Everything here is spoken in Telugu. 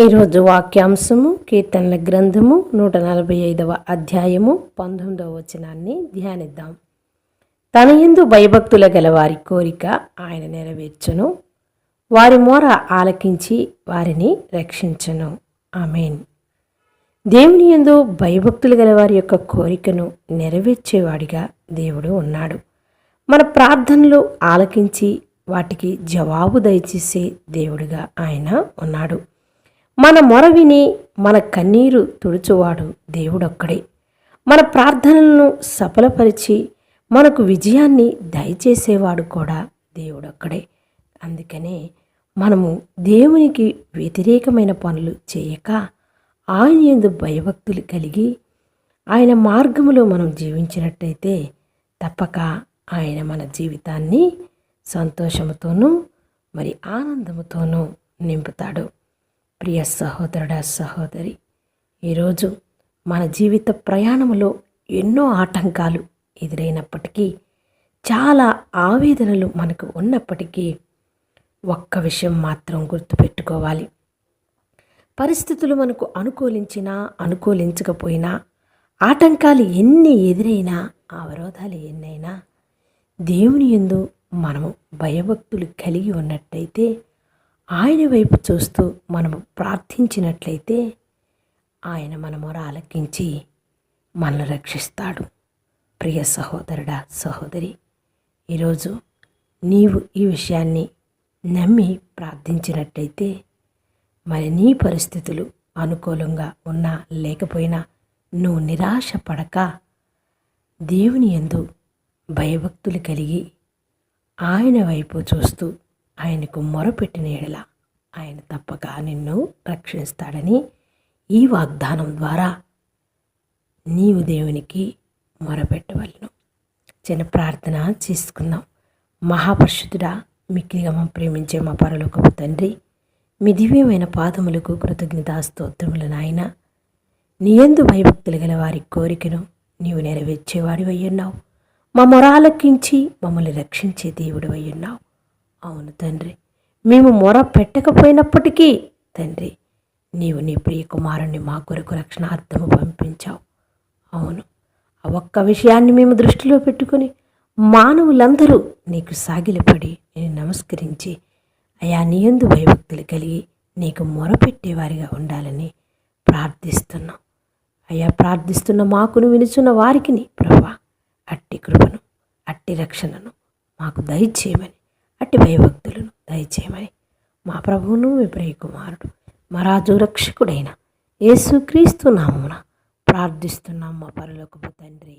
ఈరోజు వాక్యాంశము కీర్తనల గ్రంథము నూట నలభై ఐదవ అధ్యాయము పంతొమ్మిదవ వచనాన్ని ధ్యానిద్దాం. తన ఎందు భయభక్తుల గల వారి కోరిక ఆయన నెరవేర్చును. వారి మోర ఆలకించి వారిని రక్షించను. ఆమెన్. దేవుని ఎందు భయభక్తులు గల వారి యొక్క కోరికను నెరవేర్చేవాడిగా దేవుడు ఉన్నాడు. మన ప్రార్థనలు ఆలకించి వాటికి జవాబు దయచేసే దేవుడిగా ఆయన ఉన్నాడు. మన మొర విని మన కన్నీరు తుడుచువాడు దేవుడొక్కడే. మన ప్రార్థనలను సఫలపరిచి మనకు విజయాన్ని దయచేసేవాడు కూడా దేవుడొక్కడే. అందుకనే మనము దేవునికి వ్యతిరేకమైన పనులు చేయక ఆయన ఎందు భయభక్తులు కలిగి ఆయన మార్గములో మనం జీవించినట్టయితే తప్పక ఆయన మన జీవితాన్ని సంతోషముతోనూ మరి ఆనందముతోనూ నింపుతాడు. ప్రియ సహోదరుడా సహోదరి. ఈరోజు మన జీవిత ప్రయాణంలో ఎన్నో ఆటంకాలు ఎదురైనప్పటికీ చాలా ఆవేదనలు మనకు ఉన్నప్పటికీ ఒక్క విషయం మాత్రం గుర్తుపెట్టుకోవాలి. పరిస్థితులు మనకు అనుకూలించినా అనుకూలించకపోయినా ఆటంకాలు ఎన్ని ఎదురైనా అవరోధాలు ఎన్నైనా దేవుని ఎందు మనము భయభక్తులు కలిగి ఉన్నట్టయితే ఆయన వైపు చూస్తూ మనము ప్రార్థించినట్లయితే ఆయన మన మొర ఆలకించి మనల్ని రక్షిస్తాడు. ప్రియ సహోదరుడా సహోదరి ఈరోజు నీవు ఈ విషయాన్ని నమ్మి ప్రార్థించినట్టయితే మరి నీ పరిస్థితులు అనుకూలంగా ఉన్నా లేకపోయినా నువ్వు నిరాశ పడక దేవుని ఎందు భయభక్తులు కలిగి ఆయన వైపు చూస్తూ ఆయనకు మొరపెట్టిన ఎడల ఆయన తప్పక నిన్ను రక్షిస్తాడని ఈ వాగ్దానం ద్వారా నీవు దేవునికి మొరపెట్టవలను. చిన్న ప్రార్థన చేసుకుందాం. మహాపరుషుతుడా మిక్కిలిగా మా ప్రేమించే మా పరలోకపు తండ్రి మీ దివ్యమైన పాదములకు కృతజ్ఞతా స్తోత్రములు నాయన. నీ ఎందు భయభక్తులు గల వారి కోరికను నీవు నెరవేర్చేవాడివై ఉన్నావు. మా మొరాలకించి మమ్మల్ని రక్షించే దేవుడు అయ్యున్నావు అవును తండ్రి. మేము మొర పెట్టకపోయినప్పటికీ తండ్రి నీవు నీ ప్రియ కుమారుణ్ణి మా కొరకు రక్షణార్థము పంపించావు. అవును ఆ ఒక్క విషయాన్ని మేము దృష్టిలో పెట్టుకుని మానవులందరూ నీకు సాగిలపడి నేను నమస్కరించి అయా నీయందు భయభక్తులు కలిగి నీకు మొరపెట్టేవారిగా ఉండాలని ప్రార్థిస్తున్నాం. అయ్యా ప్రార్థిస్తున్న మాకును వినుచున్న వారికి ప్రభా అట్టి కృపను అట్టి రక్షణను మాకు దయచేయమని అట్టి భయభక్తులను దయచేయమని మా ప్రభువును విప్రయ కుమారుడు మా రాజు రక్షకుడైన యేసుక్రీస్తు నామున ప్రార్థిస్తున్నాం మా పరలోకపు తండ్రి.